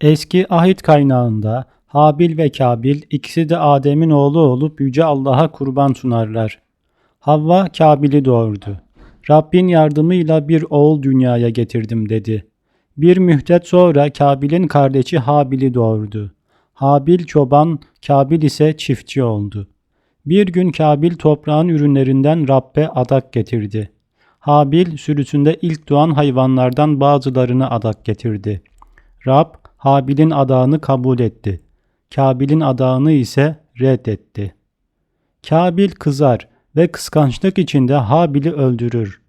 Eski ahit kaynağında Habil ve Kabil ikisi de Adem'in oğlu olup Yüce Allah'a kurban sunarlar. Havva Kabil'i doğurdu. Rabbin yardımıyla bir oğul dünyaya getirdim dedi. Bir müddet sonra Kabil'in kardeşi Habil'i doğurdu. Habil çoban, Kabil ise çiftçi oldu. Bir gün Kabil toprağın ürünlerinden Rabbe adak getirdi. Habil sürüsünde ilk doğan hayvanlardan bazılarını adak getirdi. Rab Habil'in adağını kabul etti. Kabil'in adağını ise reddetti. Kabil kızar ve kıskançlık içinde Habil'i öldürür.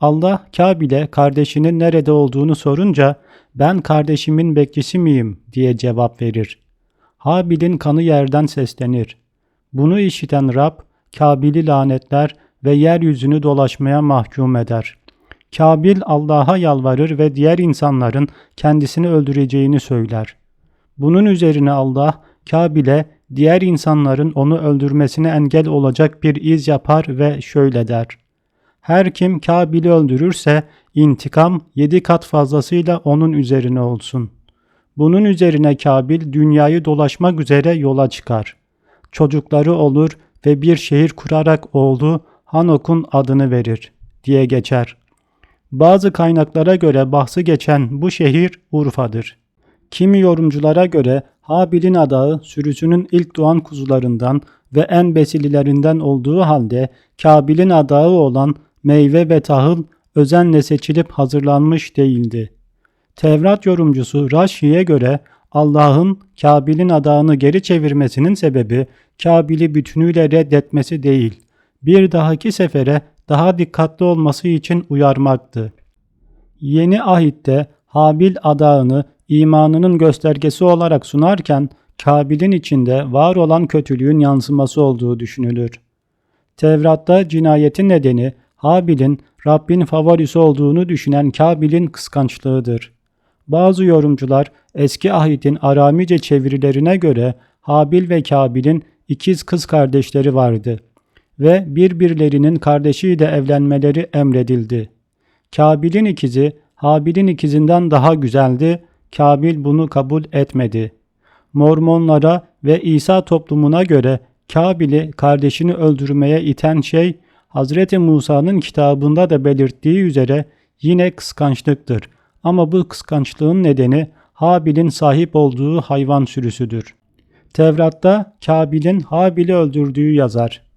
Allah Kabil'e kardeşinin nerede olduğunu sorunca ben kardeşimin bekçisi miyim diye cevap verir. Habil'in kanı yerden seslenir. Bunu işiten Rab Kabil'i lanetler ve yeryüzünü dolaşmaya mahkum eder. Kabil Allah'a yalvarır ve diğer insanların kendisini öldüreceğini söyler. Bunun üzerine Allah Kabil'e diğer insanların onu öldürmesine engel olacak bir iz yapar ve şöyle der. Her kim Kabil'i öldürürse intikam yedi kat fazlasıyla onun üzerine olsun. Bunun üzerine Kabil dünyayı dolaşmak üzere yola çıkar. Çocukları olur ve bir şehir kurarak oğlu Hanok'un adını verir diye geçer. Bazı kaynaklara göre bahsi geçen bu şehir Urfa'dır. Kimi yorumculara göre Habil'in adağı sürüsünün ilk doğan kuzularından ve en besililerinden olduğu halde Kabil'in adağı olan meyve ve tahıl özenle seçilip hazırlanmış değildi. Tevrat yorumcusu Raşi'ye göre Allah'ın Kabil'in adağını geri çevirmesinin sebebi Kabil'i bütünüyle reddetmesi değil, bir dahaki sefere daha dikkatli olması için uyarmaktı. Yeni ahitte Habil adağını imanının göstergesi olarak sunarken Kabil'in içinde var olan kötülüğün yansıması olduğu düşünülür. Tevrat'ta cinayetin nedeni Habil'in Rabbin favorisi olduğunu düşünen Kabil'in kıskançlığıdır. Bazı yorumcular eski ahitin Aramice çevirilerine göre Habil ve Kabil'in ikiz kız kardeşleri vardı ve birbirlerinin kardeşiyle evlenmeleri emredildi. Kabil'in ikizi Habil'in ikizinden daha güzeldi, Kabil bunu kabul etmedi. Mormonlara ve İsa toplumuna göre Kabil'i kardeşini öldürmeye iten şey Hazreti Musa'nın kitabında da belirttiği üzere yine kıskançlıktır. Ama bu kıskançlığın nedeni Habil'in sahip olduğu hayvan sürüsüdür. Tevrat'ta Kabil'in Habil'i öldürdüğü yazar.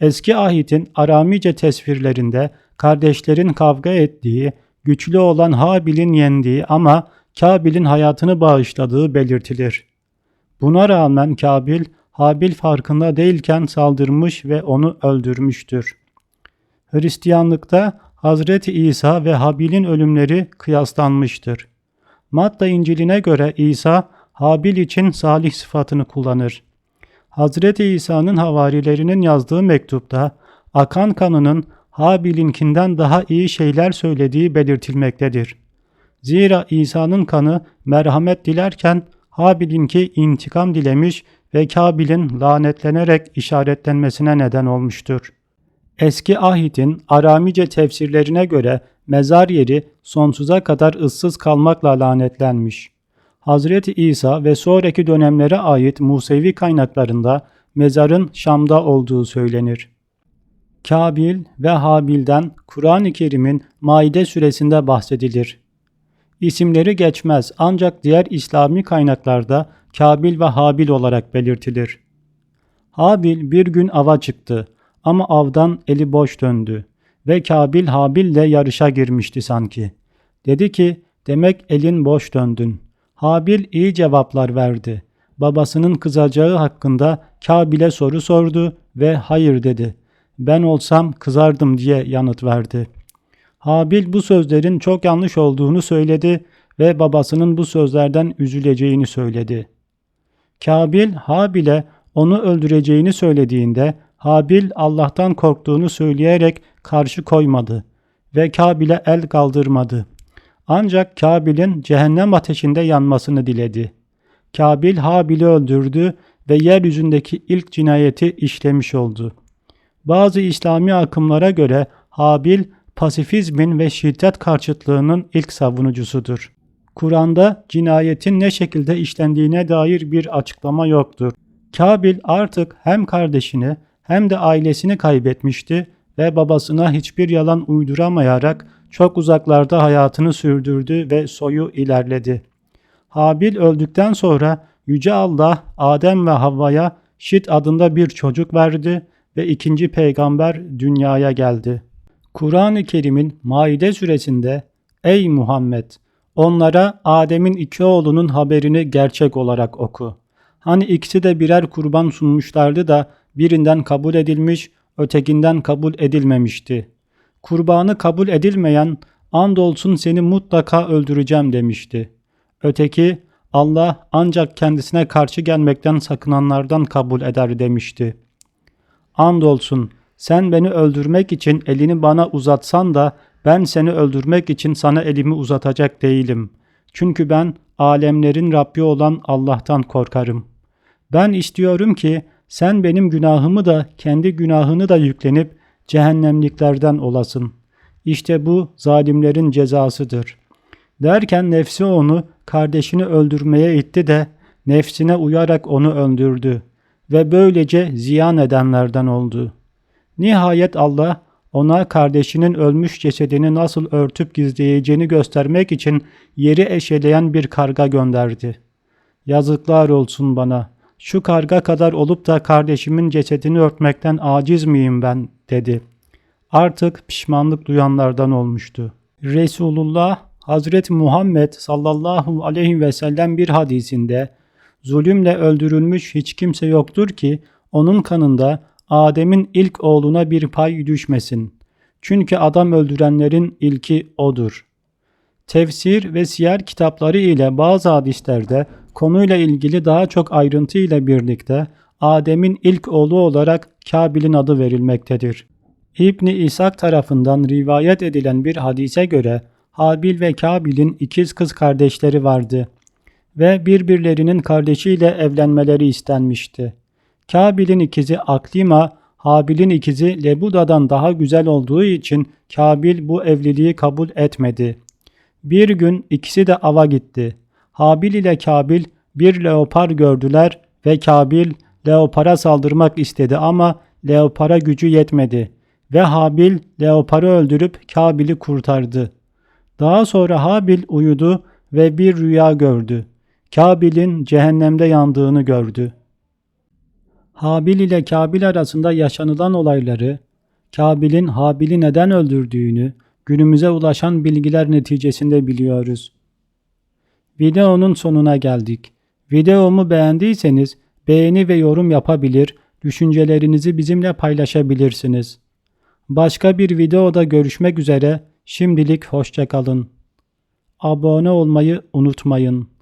Eski ahitin Aramice tesvirlerinde kardeşlerin kavga ettiği, güçlü olan Habil'in yendiği ama Kabil'in hayatını bağışladığı belirtilir. Buna rağmen Kabil, Habil farkında değilken saldırmış ve onu öldürmüştür. Hristiyanlıkta Hazreti İsa ve Habil'in ölümleri kıyaslanmıştır. Matta İncil'ine göre İsa, Habil için salih sıfatını kullanır. Hazreti İsa'nın havarilerinin yazdığı mektupta akan kanının Habil'inkinden daha iyi şeyler söylediği belirtilmektedir. Zira İsa'nın kanı merhamet dilerken Habil'inki intikam dilemiş ve Kabil'in lanetlenerek işaretlenmesine neden olmuştur. Eski ahitin Aramice tefsirlerine göre mezar yeri sonsuza kadar ıssız kalmakla lanetlenmiş. Hazreti İsa ve sonraki dönemlere ait Musevi kaynaklarında mezarın Şam'da olduğu söylenir. Kabil ve Habil'den Kur'an-ı Kerim'in Maide suresinde bahsedilir. İsimleri geçmez ancak diğer İslami kaynaklarda Kabil ve Habil olarak belirtilir. Habil bir gün ava çıktı ama avdan eli boş döndü ve Kabil Habil'le yarışa girmişti sanki. Dedi ki demek elin boş döndün. Habil iyi cevaplar verdi. Babasının kızacağı hakkında Kabil'e soru sordu ve hayır dedi. Ben olsam kızardım diye yanıt verdi. Habil bu sözlerin çok yanlış olduğunu söyledi ve babasının bu sözlerden üzüleceğini söyledi. Kabil Habil'e onu öldüreceğini söylediğinde Habil Allah'tan korktuğunu söyleyerek karşı koymadı ve Kabil'e el kaldırmadı. Ancak Kabil'in cehennem ateşinde yanmasını diledi. Kabil Habil'i öldürdü ve yeryüzündeki ilk cinayeti işlemiş oldu. Bazı İslami akımlara göre Habil pasifizmin ve şiddet karşıtlığının ilk savunucusudur. Kur'an'da cinayetin ne şekilde işlendiğine dair bir açıklama yoktur. Kabil artık hem kardeşini hem de ailesini kaybetmişti ve babasına hiçbir yalan uyduramayarak çok uzaklarda hayatını sürdürdü ve soyu ilerledi. Habil öldükten sonra Yüce Allah Adem ve Havva'ya Şit adında bir çocuk verdi ve ikinci peygamber dünyaya geldi. Kur'an-ı Kerim'in Maide suresinde Ey Muhammed! Onlara Adem'in iki oğlunun haberini gerçek olarak oku. Hani ikisi de birer kurban sunmuşlardı da birinden kabul edilmiş, ötekinden kabul edilmemişti. Kurbanı kabul edilmeyen andolsun seni mutlaka öldüreceğim demişti. Öteki Allah ancak kendisine karşı gelmekten sakınanlardan kabul eder demişti. Andolsun sen beni öldürmek için elini bana uzatsan da ben seni öldürmek için sana elimi uzatacak değilim. Çünkü ben alemlerin Rabbi olan Allah'tan korkarım. Ben istiyorum ki sen benim günahımı da kendi günahını da yüklenip cehennemliklerden olasın. İşte bu zalimlerin cezasıdır. Derken nefsi onu kardeşini öldürmeye itti de nefsine uyarak onu öldürdü ve böylece ziyan edenlerden oldu. Nihayet Allah ona kardeşinin ölmüş cesedini nasıl örtüp gizleyeceğini göstermek için yeri eşeleyen bir karga gönderdi. Yazıklar olsun bana. Şu karga kadar olup da kardeşimin cesedini örtmekten aciz miyim ben dedi. Artık pişmanlık duyanlardan olmuştu. Resulullah Hazreti Muhammed sallallahu aleyhi ve sellem bir hadisinde zulümle öldürülmüş hiç kimse yoktur ki onun kanında Adem'in ilk oğluna bir pay düşmesin. Çünkü adam öldürenlerin ilki odur. Tefsir ve siyer kitapları ile bazı hadislerde konuyla ilgili daha çok ayrıntı ile birlikte Adem'in ilk oğlu olarak Kabil'in adı verilmektedir. İbni İshak tarafından rivayet edilen bir hadise göre Habil ve Kabil'in ikiz kız kardeşleri vardı ve birbirlerinin kardeşiyle evlenmeleri istenmişti. Kabil'in ikizi Aklima, Habil'in ikizi Lebuda'dan daha güzel olduğu için Kabil bu evliliği kabul etmedi. Bir gün ikisi de ava gitti. Habil ile Kabil bir leopar gördüler ve Kabil leopara saldırmak istedi ama leopara gücü yetmedi ve Habil leoparı öldürüp Kabil'i kurtardı. Daha sonra Habil uyudu ve bir rüya gördü. Kabil'in cehennemde yandığını gördü. Habil ile Kabil arasında yaşanılan olayları, Kabil'in Habil'i neden öldürdüğünü günümüze ulaşan bilgiler neticesinde biliyoruz. Videonun sonuna geldik. Videomu beğendiyseniz beğeni ve yorum yapabilir, düşüncelerinizi bizimle paylaşabilirsiniz. Başka bir videoda görüşmek üzere. Şimdilik hoşçakalın. Abone olmayı unutmayın.